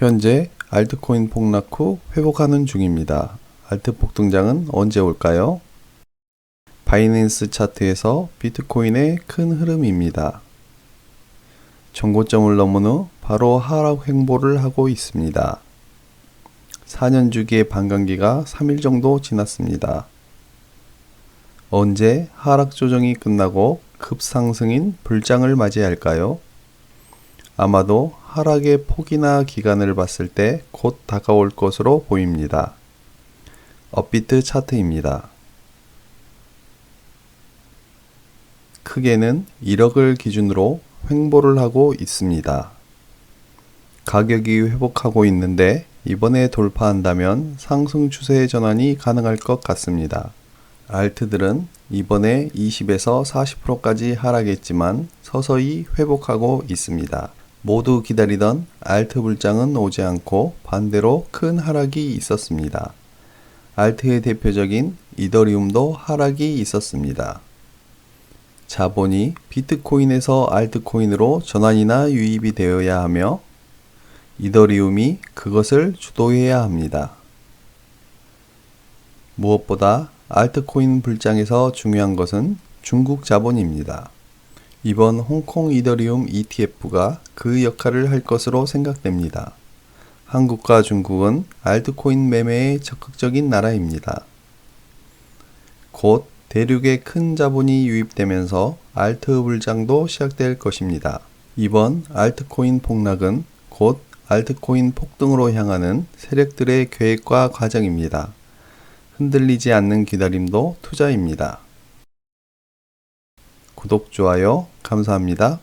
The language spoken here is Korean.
현재 알트코인 폭락 후 회복하는 중입니다. 알트 폭등장은 언제 올까요? 바이낸스 차트에서 비트코인의 큰 흐름입니다. 정고점을 넘은 후 바로 하락 횡보를 하고 있습니다. 4년 주기의 반감기가 3일 정도 지났습니다. 언제 하락 조정이 끝나고 급상승인 불장을 맞이할까요? 아마도 하락의 폭이나 기간을 봤을 때 곧 다가올 것으로 보입니다. 업비트 차트입니다. 크게는 1억을 기준으로 횡보를 하고 있습니다. 가격이 회복하고 있는데 이번에 돌파한다면 상승 추세의 전환이 가능할 것 같습니다. 알트들은 이번에 20에서 40%까지 하락했지만 서서히 회복하고 있습니다. 모두 기다리던 알트 불장은 오지 않고 반대로 큰 하락이 있었습니다. 알트의 대표적인 이더리움도 하락이 있었습니다. 자본이 비트코인에서 알트코인으로 전환이나 유입이 되어야 하며 이더리움이 그것을 주도해야 합니다. 무엇보다 알트코인 불장에서 중요한 것은 중국 자본입니다. 이번 홍콩 이더리움 ETF가 그 역할을 할 것으로 생각됩니다. 한국과 중국은 알트코인 매매에 적극적인 나라입니다. 곧 대륙에 큰 자본이 유입되면서 알트 불장도 시작될 것입니다. 이번 알트코인 폭락은 곧 알트코인 폭등으로 향하는 세력들의 계획과 과정입니다. 흔들리지 않는 기다림도 투자입니다. 구독, 좋아요, 감사합니다.